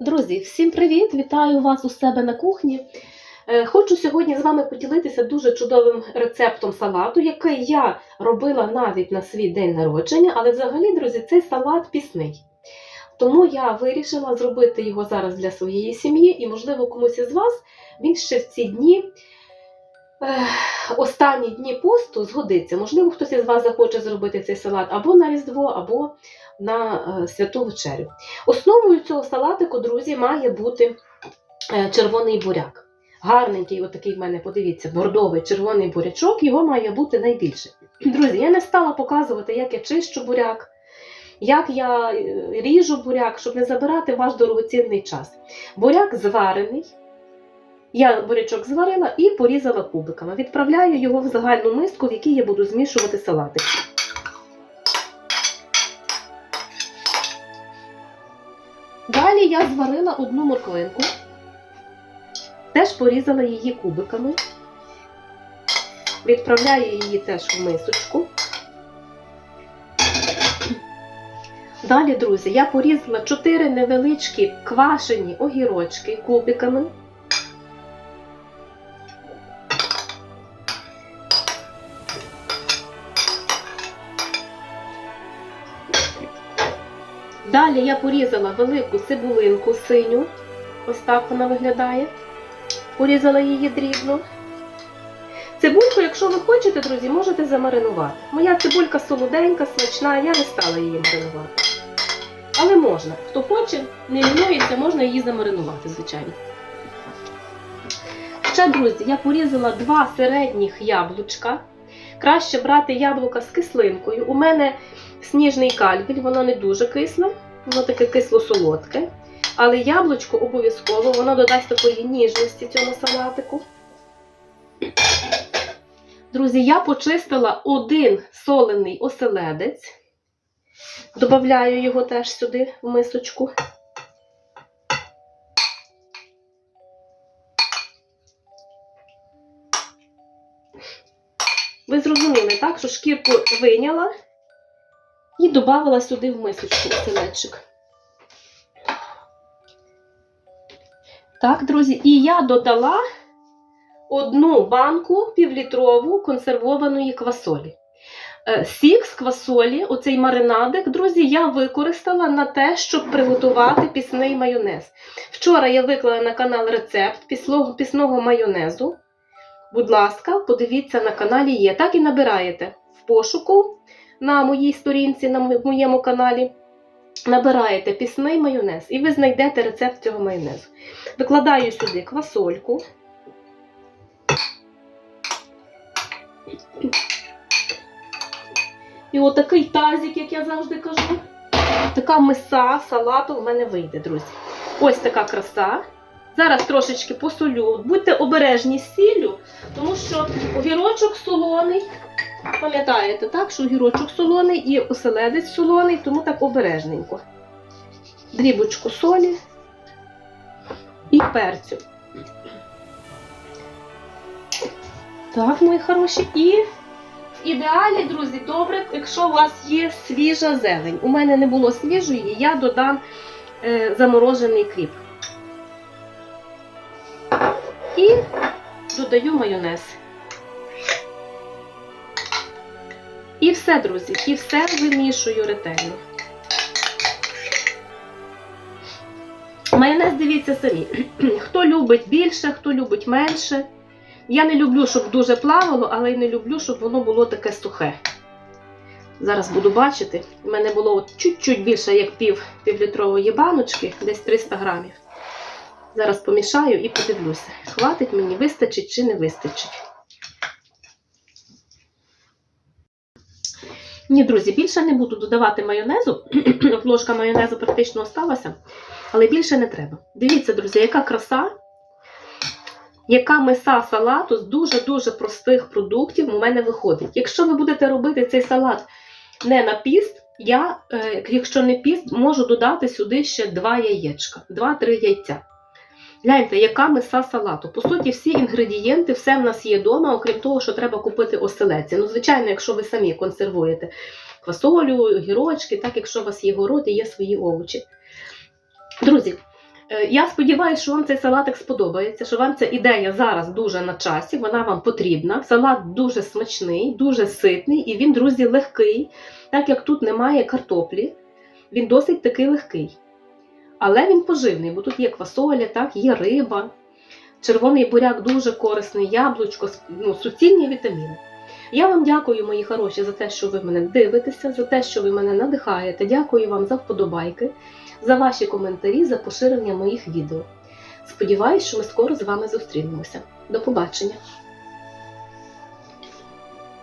Друзі, всім привіт! Вітаю вас у себе на кухні. Е, Хочу сьогодні з вами поділитися дуже чудовим рецептом салату, який я робила навіть на свій день народження, але взагалі, друзі, цей салат пісний. Тому я вирішила зробити його зараз для своєї сім'ї, і, можливо, комусь із вас він ще в ці дні, останні дні посту згодиться. Можливо, хтось із вас захоче зробити цей салат або на Різдво, або на е, святу вечерю. Основою цього салатику, друзі, має бути е, червоний буряк. Гарненький, отакий в мене, подивіться, бордовий червоний бурячок, його має бути найбільше. Друзі, я не стала показувати, як я чищу буряк, як я е, ріжу буряк, щоб не забирати ваш дорогоцінний час. Буряк зварений. Я бурячок зварила і порізала кубиками. Відправляю його в загальну миску, в якій я буду змішувати салатик. Далі я зварила одну морквинку, теж порізала її кубиками, відправляю її теж в мисочку. Далі, друзі, я порізала 4 невеличкі квашені огірочки кубиками. Далі я порізала велику цибулинку синю. Ось так вона виглядає. Порізала її дрібно. Цибульку, якщо ви хочете, друзі, можете замаринувати. Моя цибулька солоденька, смачна, я не стала її маринувати. Але можна. Хто хоче, не лінується, можна її замаринувати, звичайно. Ще, друзі, я порізала два середніх яблучка. Краще брати яблука з кислинкою. У мене сніжний кальвіль, воно не дуже кисле, воно таке кисло-солодке. Але яблучко обов'язково, воно додасть такої ніжності цьому салатику. Друзі, я почистила один солений оселедець. Добавляю його теж сюди в мисочку. Ви зрозуміли, так, що шкірку виняла додавала сюди в мисочку оселедчик. Так, друзі, і я додала одну банку півлітрову консервованої квасолі. Е, Сік з квасолі, оцей маринадик, друзі, я використала на те, щоб приготувати пісний майонез. Вчора я виклала на канал рецепт пісного майонезу. Будь ласка, подивіться на каналі є. Так і набираєте в пошуку на моїй сторінці, на моєму каналі. Набираєте пісний майонез і ви знайдете рецепт цього майонезу. Викладаю сюди квасольку. І отакий тазик, як я завжди кажу. Така миса салату в мене вийде, друзі. Ось така краса. Зараз трошечки посолю. Будьте обережні з сіллю, тому що огірочок солоний. Пам'ятаєте, так, що огірочок солоний і оселедець солоний, тому так обережненько. Дрібочку солі і перцю. Так, мої хороші. І в ідеалі, друзі, добре, якщо у вас є свіжа зелень. У мене не було свіжої, я додам е, заморожений кріп. І додаю майонез. І все, друзі, і все вимішую ретельно. Майонез дивіться самі. Хто любить більше, хто любить менше. Я не люблю, щоб дуже плавало, але й не люблю, щоб воно було таке сухе. Зараз буду бачити. У мене було чуть-чуть більше, як пів півлітрової баночки, десь 300 грамів. Зараз помішаю і подивлюся, хватить мені, вистачить чи не вистачить. Ні, друзі, більше не буду додавати майонезу. Ложка майонезу практично осталася, але більше не треба. Дивіться, друзі, яка краса, яка миса салату з дуже-дуже простих продуктів у мене виходить. Якщо ви будете робити цей салат не на піст, я, е, якщо не піст, можу додати сюди ще 2 яєчка, 2-3 яйця. Гляньте, яка миса салату. По суті, всі інгредієнти, все в нас є вдома, окрім того, що треба купити оселедці. Ну, звичайно, якщо ви самі консервуєте квасолю, гірочки, так якщо у вас є город і є свої овочі. Друзі, Е, Я сподіваюся, що вам цей салатик сподобається, що вам ця ідея зараз дуже на часі, вона вам потрібна. Салат дуже смачний, дуже ситний і він, друзі, легкий. Так як тут немає картоплі, він досить такий легкий. Але він поживний, бо тут є квасоля, так, є риба. Червоний буряк дуже корисний, яблучко, ну, суцільні вітаміни. Я вам дякую, мої хороші, за те, що ви мене дивитеся, за те, що ви мене надихаєте. Дякую вам за вподобайки, за ваші коментарі, за поширення моїх відео. Сподіваюсь, що ми скоро з вами зустрінемося. До побачення!